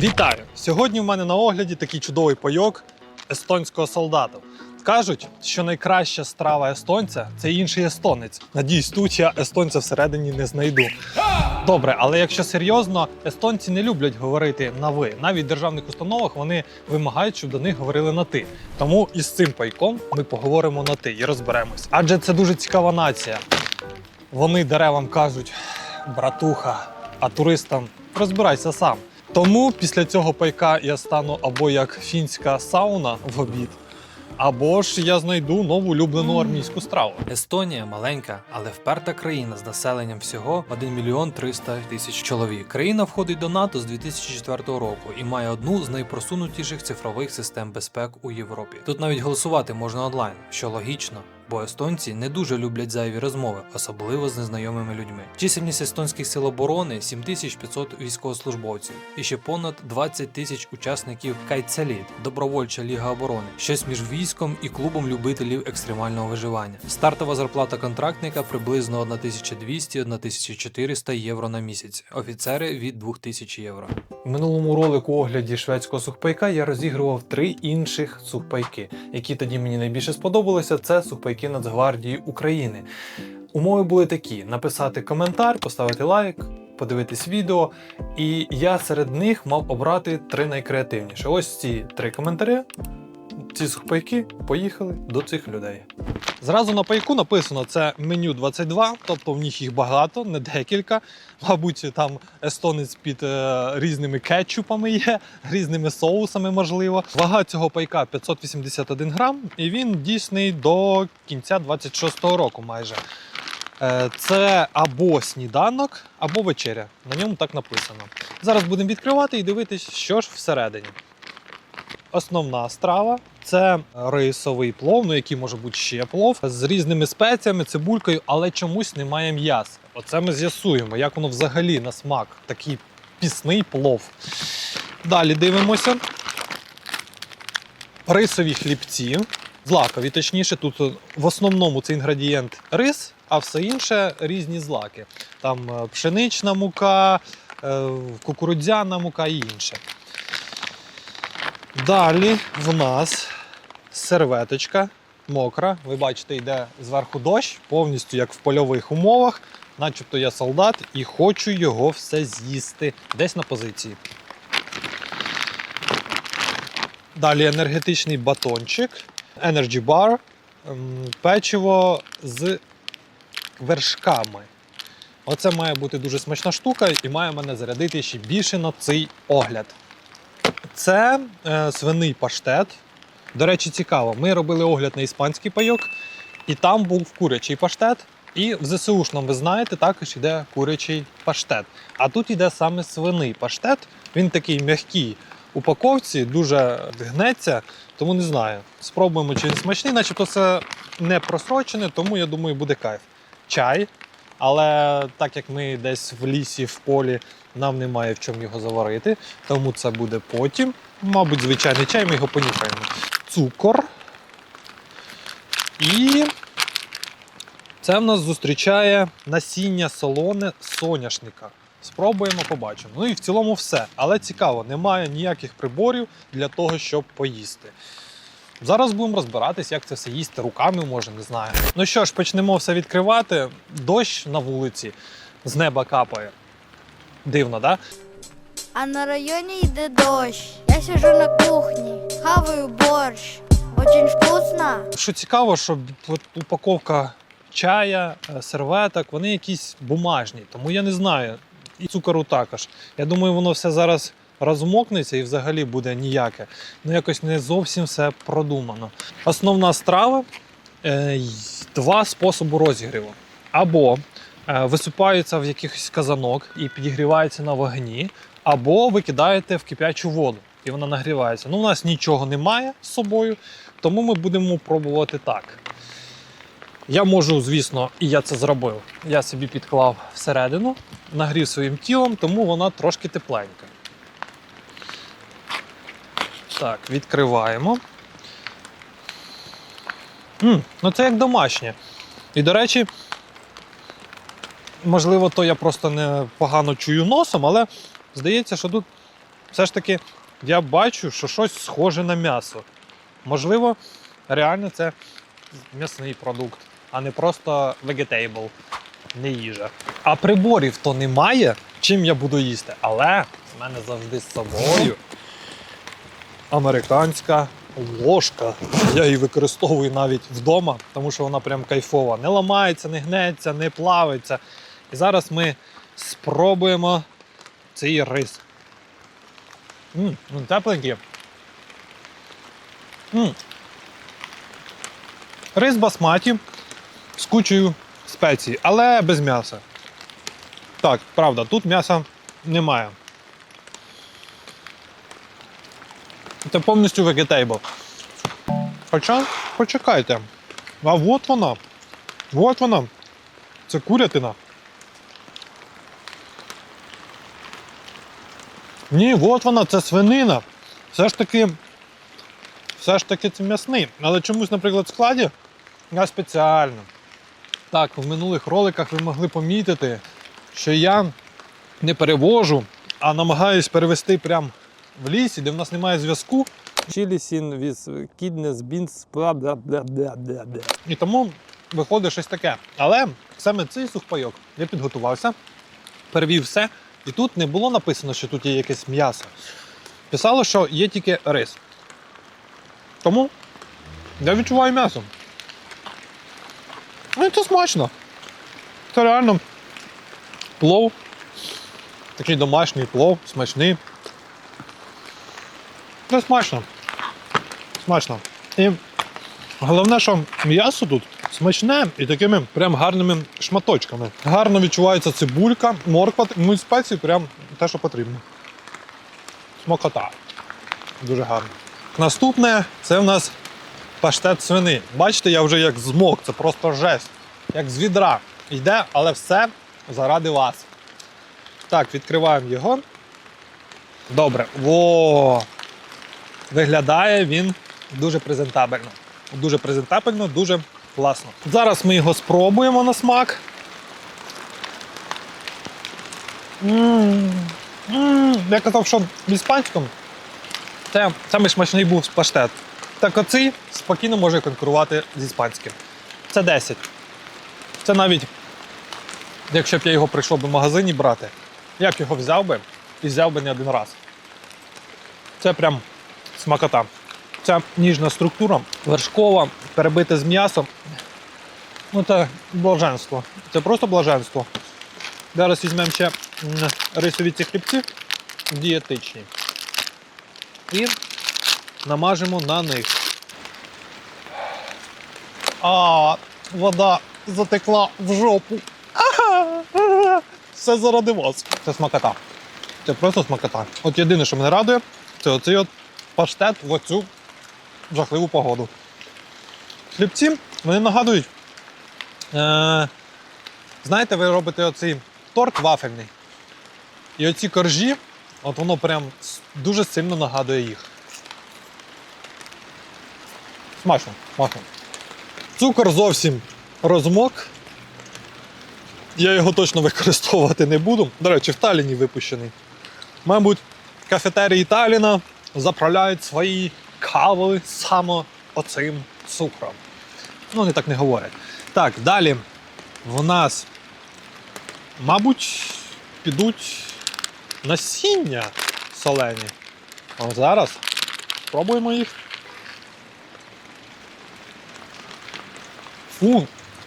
Вітаю! Сьогодні в мене на огляді такий чудовий пайок естонського солдата. Кажуть, що найкраща страва естонця це інший естонець. Надіюсь, тут я естонця всередині не знайду. Добре, але якщо серйозно, естонці не люблять говорити на ви. Навіть в державних установах вони вимагають, щоб до них говорили на ти. Тому із цим пайком ми поговоримо на ти і розберемось. Адже це дуже цікава нація. Вони деревам кажуть братуха, а туристам розбирайся сам. Тому після цього пайка я стану або як фінська сауна в обід, або ж я знайду нову улюблену армійську страву. Естонія маленька, але вперта країна з населенням всього 1 мільйон 300 тисяч чоловік. Країна входить до НАТО з 2004 року і має одну з найпросунутіших цифрових систем безпек у Європі. Тут навіть голосувати можна онлайн, що логічно. Бо естонці не дуже люблять зайві розмови, особливо з незнайомими людьми. Чисельність естонських сил оборони 7500 військовослужбовців і ще понад 20 тисяч учасників Кайцеліт, добровольча ліга оборони, щось між військом і клубом любителів екстремального виживання. Стартова зарплата контрактника приблизно 1200-1400 євро на місяць. Офіцери від 2000 євро. В минулому ролику огляді шведського сухпайка я розігрував три інших сухпайки, які тоді мені найбільше сподобалися. Це сухпайки Нацгвардії України. Умови були такі: написати коментар, поставити лайк, подивитись відео. І я серед них мав обрати три найкреативніші. Ось ці три коментарі. Ці сухпайки поїхали до цих людей. Зразу на пайку написано це меню 22, тобто в них їх багато, не декілька. Мабуть, там естонець під е, різними кетчупами є, різними соусами, можливо. Вага цього пайка 581 грам, і він дійсний до кінця 26-го року майже. Е, Це або сніданок, або вечеря. На ньому так написано. Зараз будемо відкривати і дивитись, що ж всередині. Основна страва це рисовий плов, ну який може бути ще плов, з різними спеціями, цибулькою, але чомусь немає м'яса. Оце ми з'ясуємо, як воно взагалі на смак, такий пісний плов. Далі дивимося. Рисові хлібці, злакові, точніше, тут в основному це інгредієнт рис, а все інше різні злаки. Там е, пшенична мука, е, кукурудзяна мука і інше. Далі в нас серветочка мокра. Ви бачите, йде зверху дощ, повністю як в польових умовах. Начебто я солдат і хочу його все з'їсти десь на позиції. Далі енергетичний батончик, Energy Bar, ем, печиво з вершками. Оце має бути дуже смачна штука і має мене зарядити ще більше на цей огляд. Це е, свиний паштет. До речі, цікаво. Ми робили огляд на іспанський пайок, і там був курячий паштет. І в ЗСУшному, ви знаєте, також йде курячий паштет. А тут йде саме свиний паштет. Він такий м'який упаковці, дуже гнеться, тому не знаю. Спробуємо, чи він смачний, начебто це не просрочене, тому я думаю, буде кайф. Чай. Але так як ми десь в лісі, в полі, нам немає в чому його заварити, тому це буде потім. Мабуть, звичайний чай, ми його понюхаємо. Цукор. І це в нас зустрічає насіння солоне соняшника. Спробуємо, побачимо. Ну і в цілому все. Але цікаво, немає ніяких приборів для того, щоб поїсти. Зараз будемо розбиратись, як це все їсти руками, може, не знаю. Ну що ж, почнемо все відкривати. Дощ на вулиці з неба капає. Дивно? Да? А на районе йде дощ. Я сижу на кухні, хаваю борщ. Очень вкусно. Що цікаво, що от упаковка чая, е, серветок, вони якісь бумажні, тому я не знаю. І цукору також. Я думаю, воно все зараз розмокнеться і взагалі буде ніяке. Ну якось не зовсім все продумано. Основна страва е, два способи розігріву. Або е, висипається в якийсь казанок і підігрівається на вогні, або ви кидаєте в кип'ячу воду і вона нагрівається. Ну, у нас нічого немає з собою, тому ми будемо пробувати так. Я можу, звісно, і я це зробив. Я собі підклав всередину, нагрів своїм тілом, тому вона трошки тепленька. Так, відкриваємо. м ну це як домашнє. І, до речі, можливо, то я просто не погано чую носом, але здається, що тут все ж таки я бачу, що щось схоже на м'ясо. Можливо, реально це м'ясний продукт, а не просто vegetable, не їжа. А приборів то немає, чим я буду їсти. Але в мене завжди з собою американська ложка. Я її використовую навіть вдома, тому що вона прям кайфова. Не ламається, не гнеться, не плавиться. І зараз ми спробуємо цей рис. М, ну, тепленький. М. Рис басматі з кучею спецій, але без м'яса. Так, правда, тут м'яса немає. Це повністю vegetable. Хоча, почекайте. А от вона. От вона. Це курятина. Ні, от вона, це свинина. Все ж таки. Все ж таки це м'ясний. Але чомусь, наприклад, в складі я спеціально. Так, в минулих роликах ви могли помітити, що я не перевожу, а намагаюсь перевести прямо в лісі, де в нас немає зв'язку. Bla bla bla bla. І тому виходить щось таке. Але саме цей сухпайок я підготувався, перевів все, і тут не було написано, що тут є якесь м'ясо. Писало, що є тільки рис. Тому я відчуваю м'ясо. Ну це смачно. Це реально плов. Такий домашній плов, смачний. Це смачно. Смачно. І Головне, що м'ясо тут смачне і такими прям гарними шматочками. Гарно відчувається цибулька, морква, ну спеції прям те, що потрібно. Смокота. Дуже гарно. Наступне це в нас паштет свини. Бачите, я вже як змок, це просто жесть. Як з відра. Йде, але все заради вас. Так, відкриваємо його. Добре. Во! Виглядає він дуже презентабельно. Дуже презентабельно, дуже класно. Зараз ми його спробуємо на смак. М, м, Я казав, що в іспанському це самий смачний був паштет. Так оцей спокійно може конкурувати з іспанським. Це 10. Це навіть, якщо б я його прийшов би в магазині брати, я б його взяв би і взяв би не один раз. Це прям смакота. Ця ніжна структура, вершкова, перебита з м'ясом. Ну це блаженство. Це просто блаженство. Зараз візьмемо ще рисові ці хлібці дієтичні. І намажемо на них. А, вода затекла в жопу. Все заради вас. Це смакота. Це просто смакота. От єдине, що мене радує, це оцей от паштет в оцю жахливу погоду. Хлібці вони нагадують. Е, знаєте, ви робите оцей торт вафельний. І оці коржі, от воно прям дуже сильно нагадує їх. Смачно, смачно. Цукор зовсім розмок. Я його точно використовувати не буду. До речі, в Таліні випущений. Мабуть, кафетерії Таліна заправляють свої кави саме оцим цукром. Ну, вони так не говорять. Так, далі в нас, мабуть, підуть насіння солені. А зараз спробуємо їх. Фу,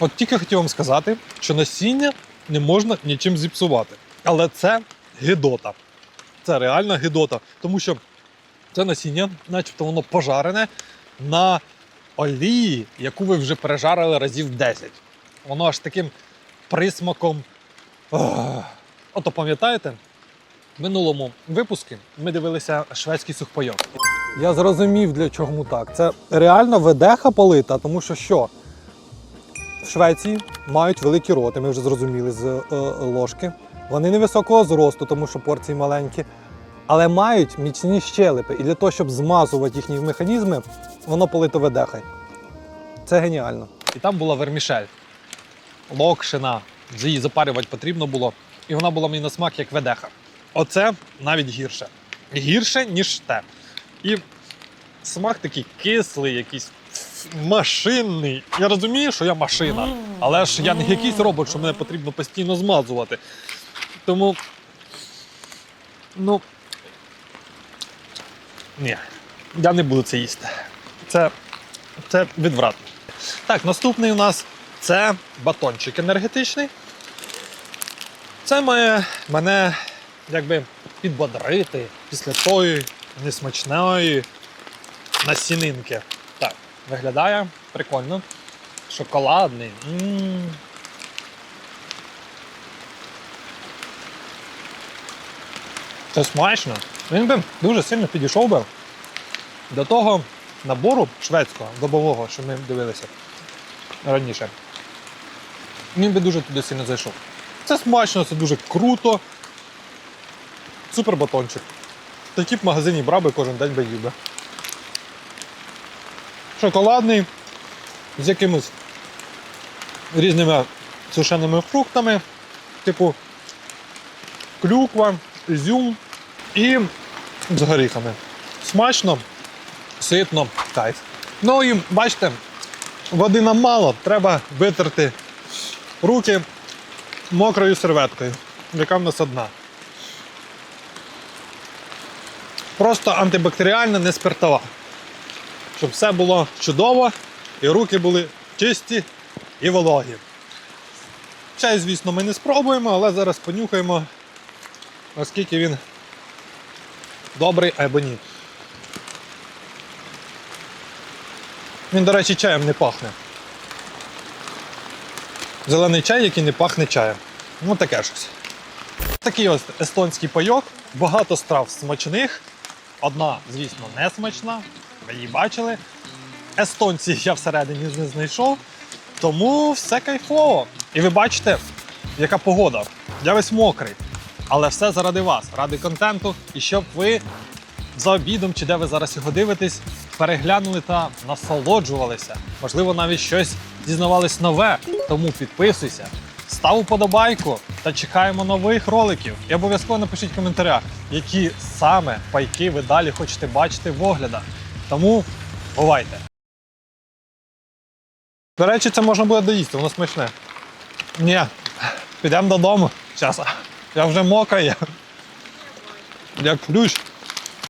от тільки хотів вам сказати, що насіння не можна нічим зіпсувати. Але це гидота. Це реальна гидота. Тому що це насіння, начебто воно пожарене на олії, яку ви вже пережарили разів 10. Воно аж таким присмаком. Ох. Ото пам'ятаєте? В минулому випуску ми дивилися шведський сухпайок. Я зрозумів, для чого так. Це реально ведеха полита, тому що що? В Швеції мають великі роти, ми вже зрозуміли з е, ложки. Вони невисокого зросту, тому що порції маленькі, але мають міцні щелепи. І для того, щоб змазувати їхні механізми, воно полито ведехою. Це геніально. І там була вермішель. Локшина. Її запарювати потрібно було. І вона була мені на смак як ведеха. Оце навіть гірше. гірше, ніж те. І смак такий кислий, якийсь машинний. Я розумію, що я машина, але ж я не якийсь робот, що мене потрібно постійно змазувати. Тому. Ну. Ні, я не буду це їсти. Це, це відвратно. Так, наступний у нас це батончик енергетичний. Це має мене якби підбодрити після тої несмачної насінинки. Так, виглядає прикольно. Шоколадний. м Це смачно. Він би дуже сильно підійшов би до того набору шведського добового, що ми дивилися раніше. Він би дуже туди сильно зайшов. Це смачно, це дуже круто. Супер батончик. Такі б в магазині брав би кожен день би їв би. Шоколадний, з якимись різними сушеними фруктами, типу клюква, ізюм і з горіхами. Смачно, ситно, кайф. Ну і бачите, води нам мало, треба витерти руки мокрою серветкою, яка в нас одна. Просто антибактеріальна, не спиртова. Щоб все було чудово і руки були чисті і вологі. Чай, звісно, ми не спробуємо, але зараз понюхаємо, наскільки він добрий або ні. Він, до речі, чаєм не пахне. Зелений чай, який не пахне чаєм. Ну таке щось. Такий ось естонський пайок, багато страв смачних. Одна, звісно, не смачна. Ви її бачили. Естонці я всередині не знайшов. Тому все кайфово. І ви бачите, яка погода. Я весь мокрий. Але все заради вас, ради контенту, і щоб ви за обідом чи де ви зараз його дивитесь, переглянули та насолоджувалися. Можливо, навіть щось дізнавались нове. Тому підписуйся, став уподобайку та чекаємо нових роликів. І обов'язково напишіть в коментарях, які саме пайки ви далі хочете бачити в оглядах. Тому бувайте! До речі, це можна буде доїсти, воно смачне. Ні, підемо додому. Зараз. Я вже мокрий. Як ключ.